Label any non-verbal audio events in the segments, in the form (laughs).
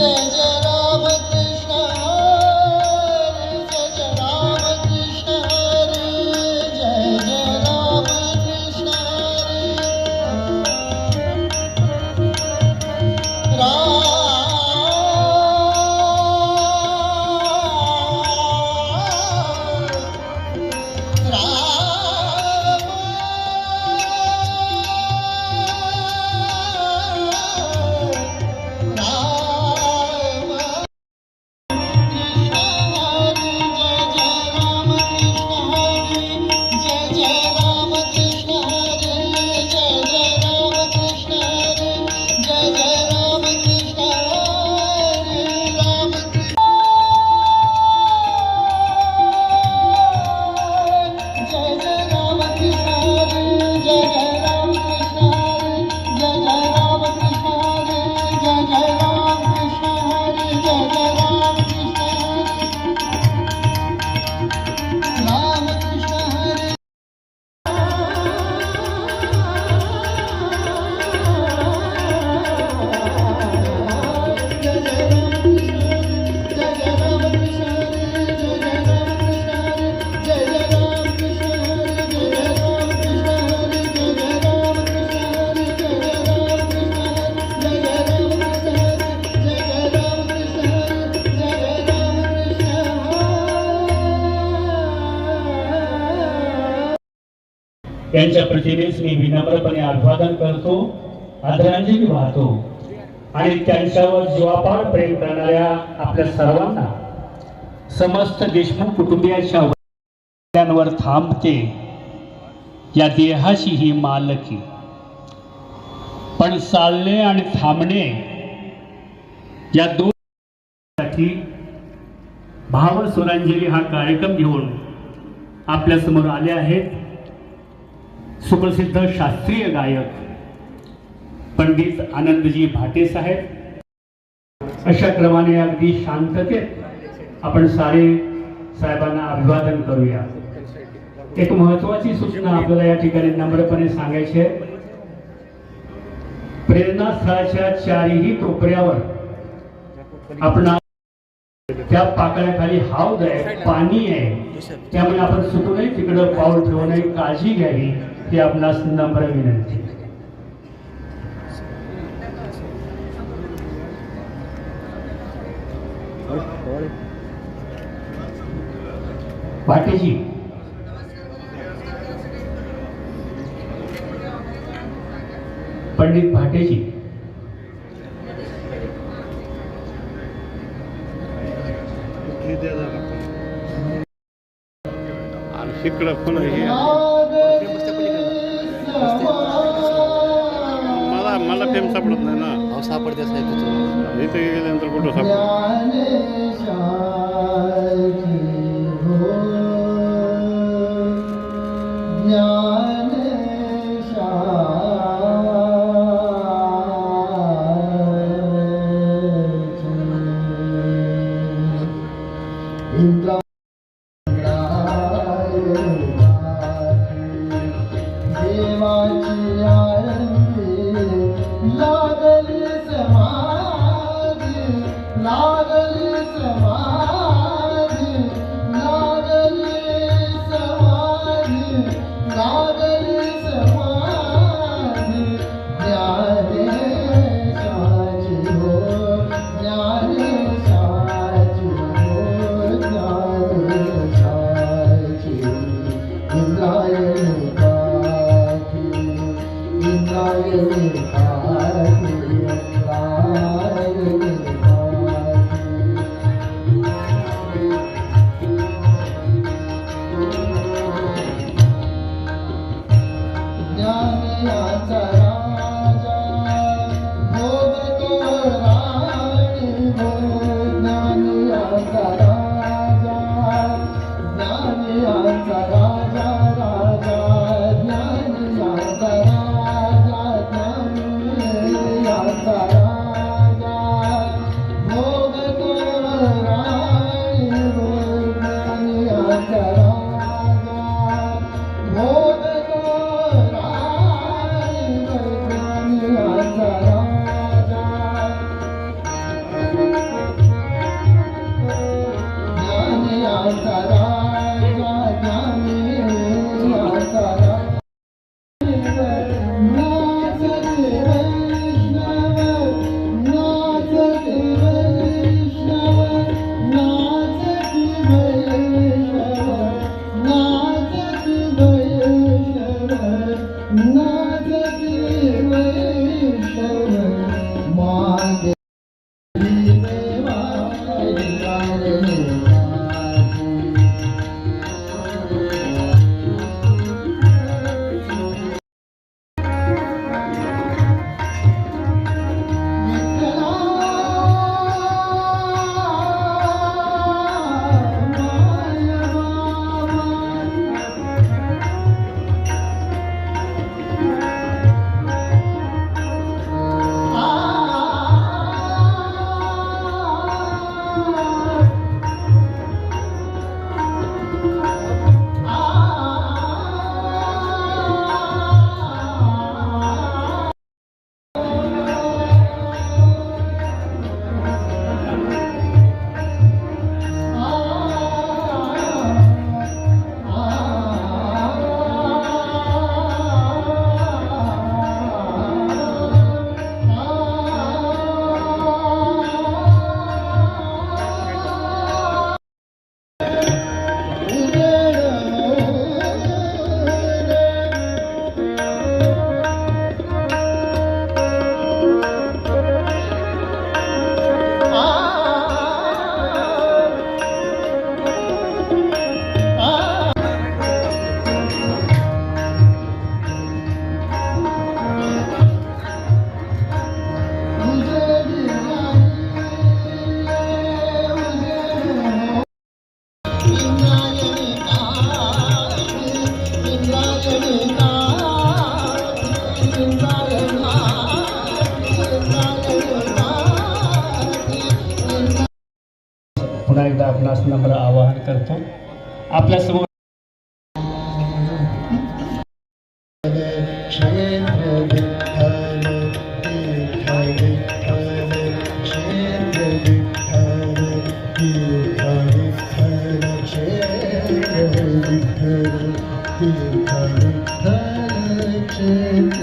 Thank you. त्यांच्या प्रतिमेस मी विनम्रपणे अभिवादन करतो आदरांजली वाहतो आणि त्यांच्यावर जीवापार प्रेम करणाऱ्या आपल्या सर्वांना समस्त देशमुख कुटुंबियांच्या थांबते या देहाशी ही मालकी. पण चालणे आणि थांबणे या दोन साठी भाव सुरांजली हा कार्यक्रम घेऊन आपल्यासमोर आले आहेत. सुप्रसिद्ध शास्त्रीय गायक पंडित आनंदजी भाटे साहेब. अशा क्रमाने अगदी शांततेत आपण सारे साहेबांना अभिवादन करूया. एक महत्वाची सूचना आपल्याला या ठिकाणी नम्रपणे सांगायची आहे. प्रेरणास्थळाच्या चारही कोपऱ्यावर आपण त्या पाकळ्याखाली हावद आहे पाणी आहे. त्यामुळे आपण चुकूनही तिकडं पाऊल ठेवू नये काळजी घ्यावी. अपना આપના નમ્ર વિનંતી भाटे जी। पंडित भाटे जी। इकडं मला मला फेम सापडत नाही ना. अहो सापडते साहेब तिथं इथे गेल्यानंतर कुठं सापडत Thank you. पुन्हा एकदा आपणास नम्र आवाहन करतो आपल्यासमोर Thank you. विठ्ठल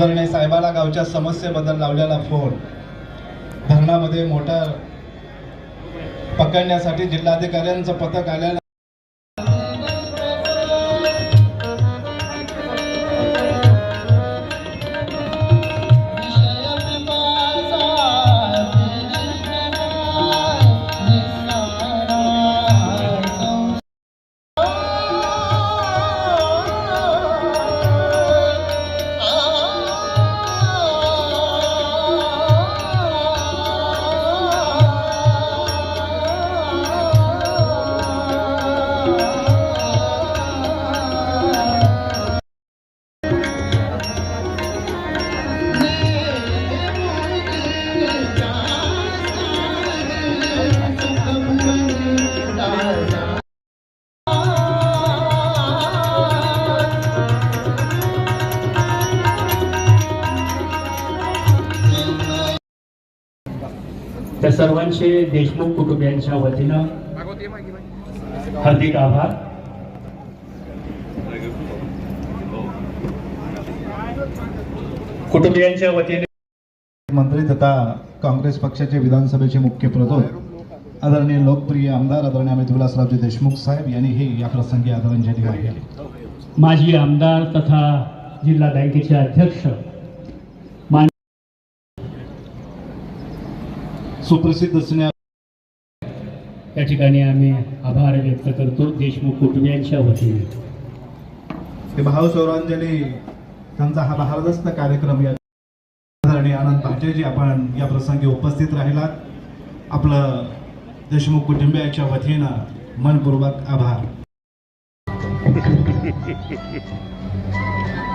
आदरणीय साहेबाला गावच्या समस्येबद्दल लावलेला फोन. धरणामध्ये मोटर पकडण्यासाठी जिल्हाधिकाऱ्यांचं पथक आलेलं सर्वांचे देशमुख कुटुंबियांच्या वतीनं हार्दिक आभार. कुटुंबियांच्या वतीने मंत्री तथा काँग्रेस पक्षाचे विधानसभेचे मुख्य प्रतोद आदरणीय लोकप्रिय आमदार आदरणीय अमित विलासरावजी देशमुख साहेब यांनी हे या प्रसंगी आदरांजली वाहिली. माजी आमदार तथा जिल्हा बँकेचे अध्यक्ष सुप्रसिद्ध स्नेह या ठिकाणी आम्ही आभार व्यक्त करतो देशमुख कुटुंबियांच्या वतीने. हे भावस्वरांजली त्यांचा हा भारदस्त कार्यक्रम या आदरणीय आनंद भाटेजी आपण या प्रसंगी उपस्थित राहिलात. आपलं देशमुख कुटुंबियाच्या वतीनं मनपूर्वक आभार. (laughs)